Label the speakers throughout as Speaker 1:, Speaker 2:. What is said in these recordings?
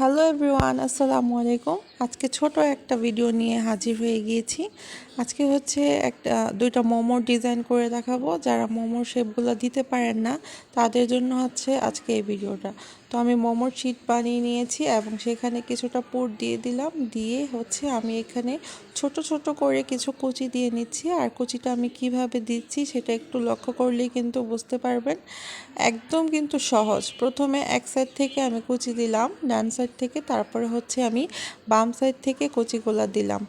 Speaker 1: Hello everyone, আসসালামু আলাইকুম। আজকে ছোট একটা ভিডিও নিয়ে হাজির হয়ে গিয়েছি। আজকে হচ্ছে একটা, দুইটা মোমোর ডিজাইন করে দেখাবো। যারা মোমোর শেপগুলো দিতে পারেন না, তাদের জন্য হচ্ছে আজকে এই ভিডিওটা। তো আমি মোমোর চিট বানিয়ে নিয়েছি এবং সেখানে কিছুটা পুর দিয়ে দিলাম। দিয়ে হচ্ছে আমি এখানে ছোট ছোট করে কিছু কুচি দিয়ে নিচ্ছি। আর কুচিটা আমি কীভাবে দিচ্ছি সেটা একটু লক্ষ্য করলেই কিন্তু বুঝতে পারবেন। একদম কিন্তু সহজ। প্রথমে এক সাইড থেকে আমি কুচি দিলাম, ডান সাইড থেকে। তারপরে হচ্ছে আমি বাম সাইড থেকে কুচিগুলো দিলাম।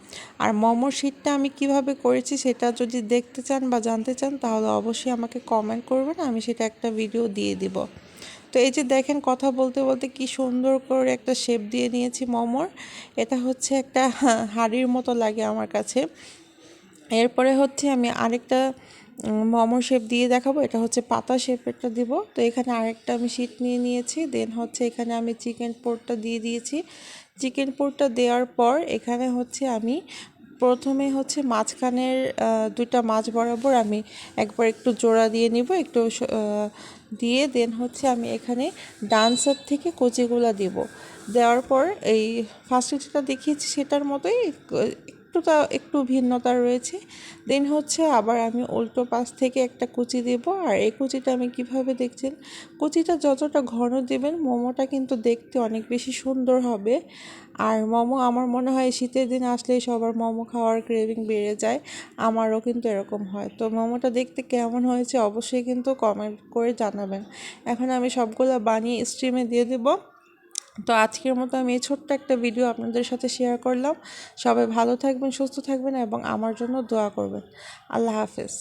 Speaker 1: আর মোমোর শিটটা আমি কীভাবে করেছি সেটা যদি দেখতে চান বা জানতে চান, তাহলে অবশ্যই আমাকে কমেন্ট করবেন। আমি সেটা একটা ভিডিও দিয়ে দিব। তো এই যে দেখেন কথা বলতে বলতে কি সুন্দর করে একটা শেপ দিয়ে নিয়েছি মোমোর। এটা হচ্ছে একটা হাড়ির মতো লাগে আমার কাছে। এরপরে হচ্ছে আমি আরেকটা মোমো শেপ দিয়ে দেখাবো। এটা হচ্ছে পাতা শেপেরটা দিব। তো এখানে আরেকটা আমি শীট নিয়ে নিয়েছি। দেন হচ্ছে এখানে আমি চিকেন পোরটা দিয়ে দিয়েছি। চিকেন পোরটা দেওয়ার পর এখানে হচ্ছে আমি প্রথমে হচ্ছে মাঝখানের দুইটা মাছ বরাবর আমি একবার একটু জোড়া দিয়ে নিব, একটু দিয়ে দেন হচ্ছে আমি এখানে ডান্সার থেকে কচিগুলা দিব। দেওয়ার পর এই ফার্স্ট যেটা দেখিয়েছি সেটার মতোই একটুটা একটু ভিন্নতা রয়েছে। দেন হচ্ছে আবার আমি উল্টো পাশ থেকে একটা কুচি দেব। আর এই কুচিটা আমি কীভাবে দেখছেন? কুচিটা যতটা ঘন দেবেন, মোমোটা কিন্তু দেখতে অনেক বেশি সুন্দর হবে। আর মোমো, আমার মনে হয় শীতের দিন আসলেই সবার মোমো খাওয়ার ক্রেভিং বেড়ে যায়। আমারও কিন্তু এরকম হয়। তো মোমোটা দেখতে কেমন হয়েছে অবশ্যই কিন্তু কমেন্ট করে জানাবেন। এখন আমি সবগুলো বানিয়ে স্ট্রিমে দিয়ে দেবো। তো আজকের মতো আমি এই ছোট্ট একটা ভিডিও আপনাদের সাথে শেয়ার করলাম। সবাই ভালো থাকবেন, সুস্থ থাকবেন এবং আমার জন্য দোয়া করবেন। আল্লাহ হাফেজ।